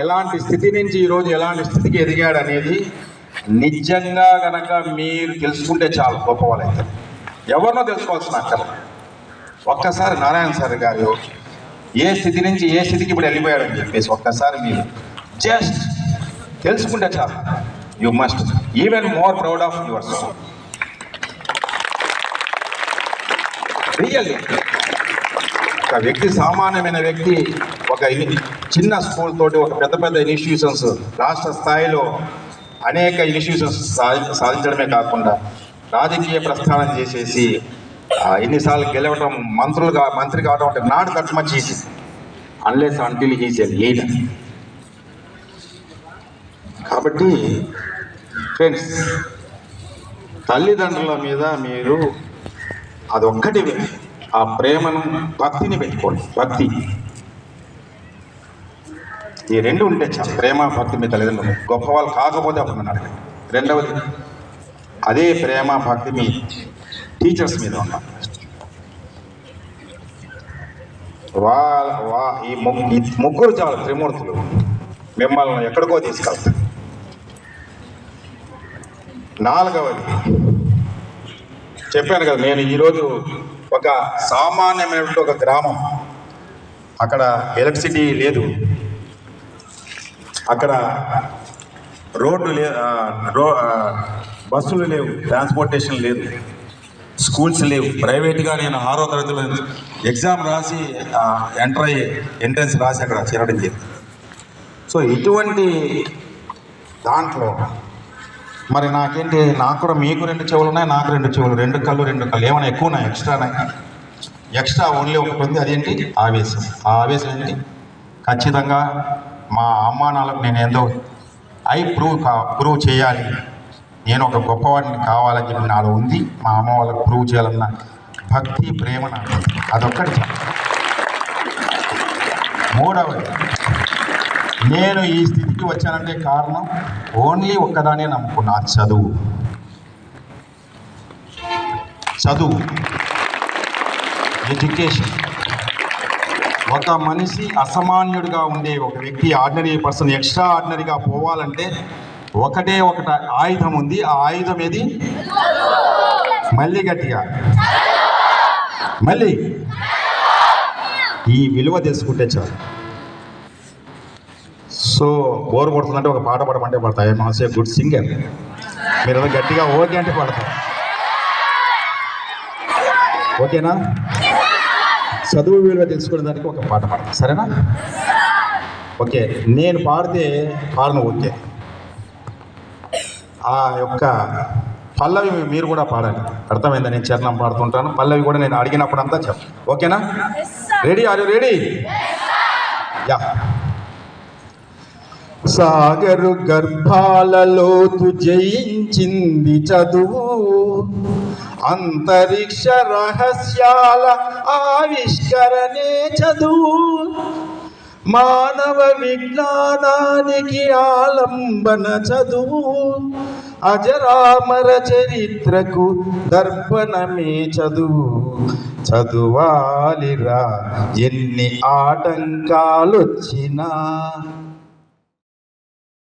ఎలాంటి స్థితి నుంచి ఈరోజు ఎలాంటి స్థితికి ఎదిగాడు అనేది నిజంగా గనక మీరు తెలుసుకుంటే చాలు గొప్ప వాళ్ళైతే ఎవరినో తెలుసుకోవాల్సిన అక్కర్ల. ఒక్కసారి నారాయణ సార్ గారు ఏ స్థితి నుంచి ఏ స్థితికి ఇప్పుడు వెళ్ళిపోయాడని చెప్పేసి ఒక్కసారి మీరు జస్ట్ తెలుసుకుంటే చాలు. You must even more proud of your really ఒక వ్యక్తి సామాన్యమైన వ్యక్తి ఒక చిన్న స్కూల్ తోటి ఒక పెద్ద పెద్ద ఇన్స్టిట్యూషన్స్ రాష్ట్ర స్థాయిలో అనేక ఇన్స్టిట్యూషన్స్ సాధించడమే కాకుండా రాజకీయ ప్రస్థానం చేసేసి ఎన్నిసార్లు గెలవటం మంత్రులుగా మంత్రి కావడం అంటే not that much easy unless until he's a leader కాబట్టి ఫ్రెండ్స్ తల్లిదండ్రుల మీద మీరు అదొక్కటి ఆ ప్రేమను భక్తిని పెట్టుకోండి. భక్తి. ఈ రెండు ఉంటే చాలు. ప్రేమ భక్తి మీ తల్లిదండ్రులు. గొప్ప వాళ్ళు కాకపోతే అప్పుడు నన్ను అడగండి. రెండవది అదే ప్రేమ భక్తి మీ టీచర్స్ మీద ఉండాలి వా వా ఈ ఈ ముగ్గురు చాలు త్రిమూర్తులు. మిమ్మల్ని ఎక్కడికో తీసుకెళ్తారు. నాలుగవది చెప్పాను కదా నేను ఈరోజు ఒక సామాన్యమైనటువంటి ఒక గ్రామం. అక్కడ ఎలక్ట్రిసిటీ లేదు. అక్కడ రోడ్లు లే రో బస్సులు లేవు ట్రాన్స్పోర్టేషన్ లేదు స్కూల్స్ లేవు. ప్రైవేట్గా నేను ఆరో తరగతిలో ఎగ్జామ్ రాసి ఎంటర్ అయ్యి ఎంట్రన్స్ రాసి అక్కడ చేరడం జరిగింది. సో ఇటువంటి దాంట్లో మరి నాకేంటి నాకు కూడా మీకు రెండు చెవులు ఉన్నాయి నాకు రెండు చెవులు రెండు కళ్ళు రెండు కళ్ళు ఏమైనా ఎక్కువ ఉన్నాయి ఎక్స్ట్రా ఎక్స్ట్రా ఓన్లీ ఒకటి ఉంది అదేంటి ఆవేశం. ఆ ఆవేశం ఏంటి? ఖచ్చితంగా మా అమ్మా నాన్నలకు నేను ఏందో ఐ ప్రూవ్ కా ప్రూవ్ చేయాలి. నేను ఒక గొప్పవాడిని కావాలని చెప్పి నాలో ఉంది. మా అమ్మ వాళ్ళకి ప్రూవ్ చేయాలన్న భక్తి ప్రేమ నాకు అదొక్కటి మూడవది నేను ఈ స్థితికి వచ్చానంటే కారణం ఓన్లీ ఒక్కదానే నమ్ముకున్నా చదువు. చదువు. ఎడ్యుకేషన్ ఒక మనిషి అసామాన్యుడిగా ఉండే ఒక వ్యక్తి ఆర్డినరీ పర్సన్ ఎక్స్ట్రా ఆర్డినరీగా పోవాలంటే ఒకటే ఒకట ఆయుధం ఉంది. ఆ ఆయుధం ఏది? మళ్ళీ గట్టిగా. మళ్ళీ. ఈ విలువ తెలుసుకుంటే చాలు. సో బోర్ కొడుతుందంటే ఒక పాట పడమంటే పడతాయి మాసే గుడ్ సింగర్. మీరు గట్టిగా ఓకే అంటే పడతారు ఓకేనా? చదువు విలువ తెలుసుకునే దానికి ఒక పాట పాడతా సరేనా? ఓకే నేను పాడితే పాడను ఓకే. ఆ యొక్క పల్లవి మీరు కూడా పాడాలి అర్థమైందా? నేను చరణం పాడుతుంటాను. పల్లవి కూడా నేను అడిగినప్పుడంతా చెప్పు. ఓకేనా? రెడీ ఆర్ రెడీ యా సాగరు గర్భాలలోతు జయించింది చదువు. అంతరిక్ష రహస్యాల ఆవిష్కరణే చదువు. మానవ విజ్ఞానానికి ఆలంబన చదువు. అజరామర చరిత్రకు దర్పణమే చదువు. చదువాలిరా ఎన్ని ఆటంకాలొచ్చినా.